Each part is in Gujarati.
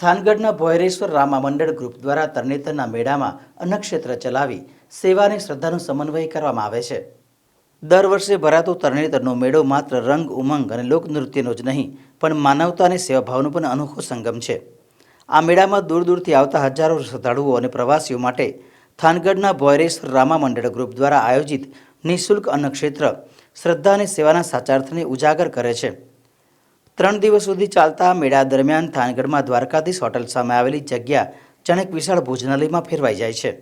થાનગઢના ભોયરેશ્વર રામા મંડળ ગ્રુપ દ્વારા તરણેતરના મેળામાં અન્નક્ષેત્ર ચલાવી સેવા અને શ્રદ્ધાનો સમન્વય કરવામાં આવે છે. દર વર્ષે ભરાતો તરણેતરનો મેળો માત્ર રંગ, ઉમંગ અને લોકનૃત્યનો જ નહીં, પણ માનવતા અને સેવાભાવનો પણ અનોખો સંગમ છે. આ મેળામાં દૂર દૂરથી આવતા હજારો શ્રદ્ધાળુઓ અને પ્રવાસીઓ માટે થાનગઢના ભોયરેશ્વર રામા મંડળ ગ્રુપ દ્વારા આયોજિત નિઃશુલ્ક અન્નક્ષેત્ર શ્રદ્ધા અને સેવાના સાચાર્થને ઉજાગર કરે છે. ત્રણ દિવસ સુધી ચાલતા મેળા દરમિયાન થાનગઢમાં દ્વારકાધીશ હોટલ સામે આવેલી જગ્યા ચણક વિશાળ ભોજનાલયમાં ફેરવાઈ જાય છે.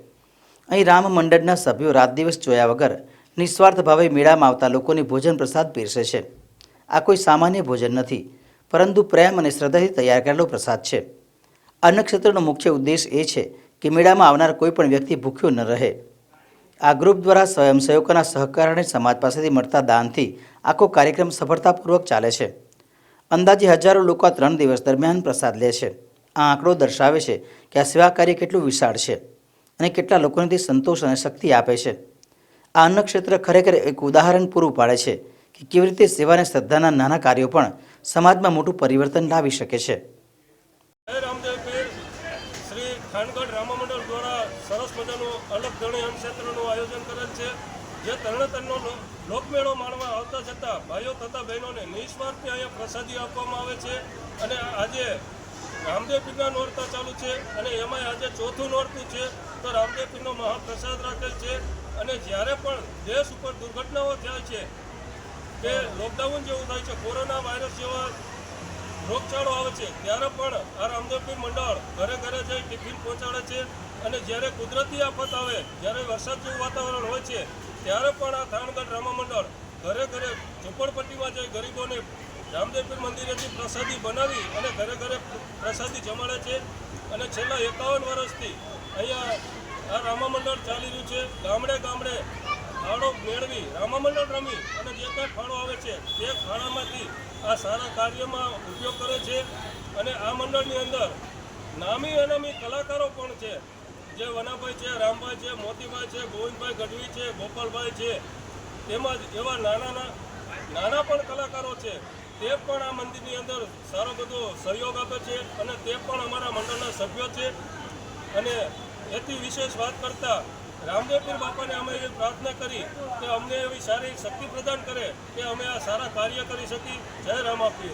અહીં રામ મંડળના સભ્યો રાત દિવસ જોયા વગર નિસ્વાર્થ ભાવે મેળામાં આવતા લોકોને ભોજન પ્રસાદ પીરસે છે. આ કોઈ સામાન્ય ભોજન નથી, પરંતુ પ્રેમ અને શ્રદ્ધાથી તૈયાર કરેલો પ્રસાદ છે. અન્નક્ષેત્રનો મુખ્ય ઉદ્દેશ એ છે કે મેળામાં આવનાર કોઈ પણ વ્યક્તિ ભૂખ્યો ન રહે. આ ગ્રુપ દ્વારા સ્વયંસેવકોના સહકાર અને સમાજ પાસેથી મળતા દાનથી આખો કાર્યક્રમ સફળતાપૂર્વક ચાલે છે. અંદાજે હજારો લોકો ત્રણ દિવસ દરમિયાન પ્રસાદ લે છે. આ આંકડો દર્શાવે છે કે આ સેવા કાર્ય કેટલું વિશાળ છે અને કેટલા લોકોને તે સંતોષ અને શક્તિ આપે છે. આ અન્નક્ષેત્ર ખરેખર એક ઉદાહરણ પૂરું પાડે છે કે કેવી રીતે સેવા અને શ્રદ્ધાના નાના કાર્યો પણ સમાજમાં મોટું પરિવર્તન લાવી શકે છે. સરસ મજાનું અલગ ધણી અન્નક્ષેત્રનું આયોજન કરેલ છે. જે તરણેતરનો લોકમેળો માણવા આવતા જતા ભાઈઓ તથા બહેનોને નિસ્વાર્થે અહીંયા પ્રસાદી આપવામાં આવે છે અને આજે રામદેવ પીરના નોરતા ચાલુ છે અને એમાં આજે ચોથું નોરતું છે તો રામદેવ પીરનો મહાપ્રસાદ રાખેલ છે અને જ્યારે પણ દેશ ઉપર દુર્ઘટનાઓ થાય છે કે લોકડાઉન જેવું થાય છે, કોરોના વાયરસ જેવા રોગચાળો આવે છે, ત્યારે પણ આ રામદેવપીર મંડળ ઘરે ઘરે જઈ ટિફિન પહોંચાડે છે અને જ્યારે કુદરતી આફત આવે, જ્યારે વરસાદ જેવું વાતાવરણ હોય છે, ત્યારે પણ આ થાણગઢ રામા મંડળ ઘરે ઘરે ઝુંપડપટ્ટીમાં જઈ ગરીબોને રામદેવપીર મંદિરેથી પ્રસાદી બનાવી અને ઘરે ઘરે પ્રસાદી જમાડે છે. અને છેલ્લા એકાવન વર્ષથી અહીંયા આ રામા મંડળ ચાલી રહ્યું છે. ગામડે ગામડે ફાળો મેળવી, રામા મંડળ રમી અને જે કાંઈ ફાળો આવે છે, તે ફાળામાંથી આ સારા કાર્યમાં ઉપયોગ કરે છે અને આ મંડળની અંદર નામી અનામી કલાકારો પણ છે. જે વનાભાઈ છે, રામભાઈ છે, મોતીભાઈ છે, ગોવિંદભાઈ ગઢવી છે, ગોપાલભાઈ છે, તેમજ એવા નાના નાના પણ કલાકારો છે. તે પણ આ મંદિરની અંદર સારો બધો સહયોગ આપે છે અને તે પણ અમારા મંડળના સભ્યો છે. અને એથી વિશેષ વાત કરતા રામદેવપીર બાપાને અમે એવી પ્રાર્થના કરી કે અમને એવી સારી શક્તિ પ્રદાન કરે કે અમે આ સારા કાર્ય કરી શકીએ. જય રામાપીર